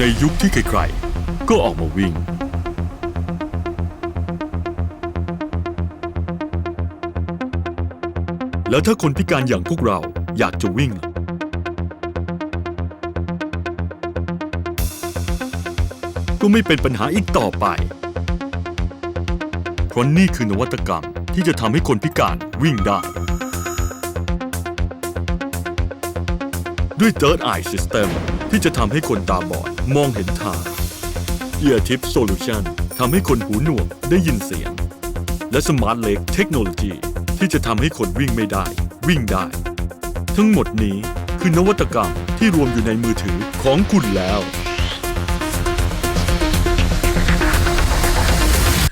ในยุคที่ใครๆก็ออกมาวิ่ง แล้วถ้าคนพิการอย่างพวกเราอยากจะวิ่ง ก็ไม่เป็นปัญหาอีกต่อไป เพราะนี่คือนวัตกรรมที่จะทำให้คนพิการวิ่งได้ ด้วย Third Eye System ที่จะทำให้คนตาบอดมองเห็นทาง Ear Tip Solution ทำให้คนหูหนวกได้ยินเสียง และ Smart Leg Technology ที่จะทำให้คนวิ่งไม่ได้ วิ่งได้ ทั้งหมดนี้คือนวัตกรรมที่รวมอยู่ในมือถือของคุณแล้ว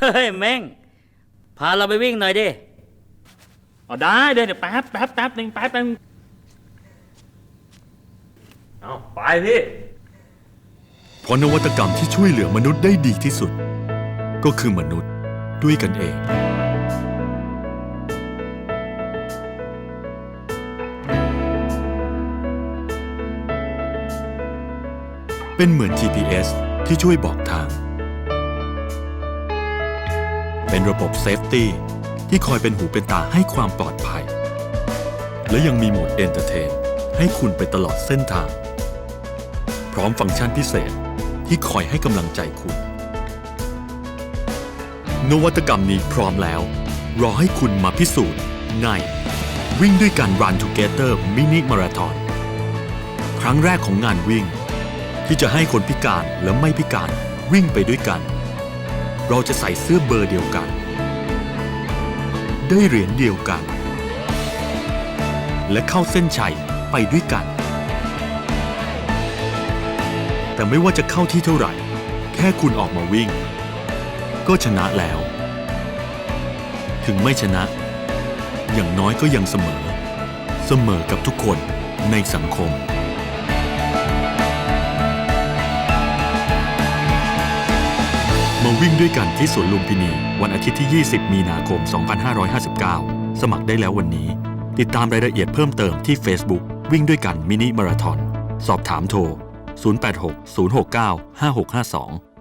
เฮ้ย แม่ง พาเราไปวิ่งหน่อยดิเอาได้เดี๋ยวเดี๋ยวแป๊บแป๊บแป๊บหนึ่งแป๊บหนึ่ง เอาไปพี่ เพราะนวัตกรรมที่ช่วยเหลือมนุษย์ได้ดีที่สุด ก็คือมนุษย์ด้วยกันเอง เป็นเหมือน GPS ที่ช่วยบอกทาง เป็นระบบเซฟตี้ที่คอยเป็นหูเป็นตาให้ความปลอดภัย และยังมีโหมดเอนเตอร์เทนให้คุณไปตลอดเส้นทาง พร้อมฟังก์ชันพิเศษที่คอยให้กำลังใจคุณ นวัตกรรมนี้พร้อมแล้ว รอให้คุณมาพิสูจน์ใน วิ่งด้วยกัน Run Together Mini Marathon ครั้งแรกของงานวิ่ง ที่จะให้คนพิการและไม่พิการวิ่งไปด้วยกัน เราจะใส่เสื้อเบอร์เดียวกัน ได้เหรียญเดียวกัน และเข้าเส้นชัยไปด้วยกัน แต่ไม่ว่าจะเข้าที่เท่าไหร่ แค่คุณออกมาวิ่ง ก็ชนะแล้ว ถึงไม่ชนะ อย่างน้อยก็ยังเสมอ เสมอกับทุกคนในสังคม มาวิ่งด้วยกันที่สวนลุมพินี วันอาทิตย์ที่ 20 มีนาคม 2559 สมัครได้แล้ววันนี้ ติดตามรายละเอียดเพิ่มเติมที่ Facebook วิ่งด้วยกันมินิมาราทอนสอบถามโทร 086 069 5652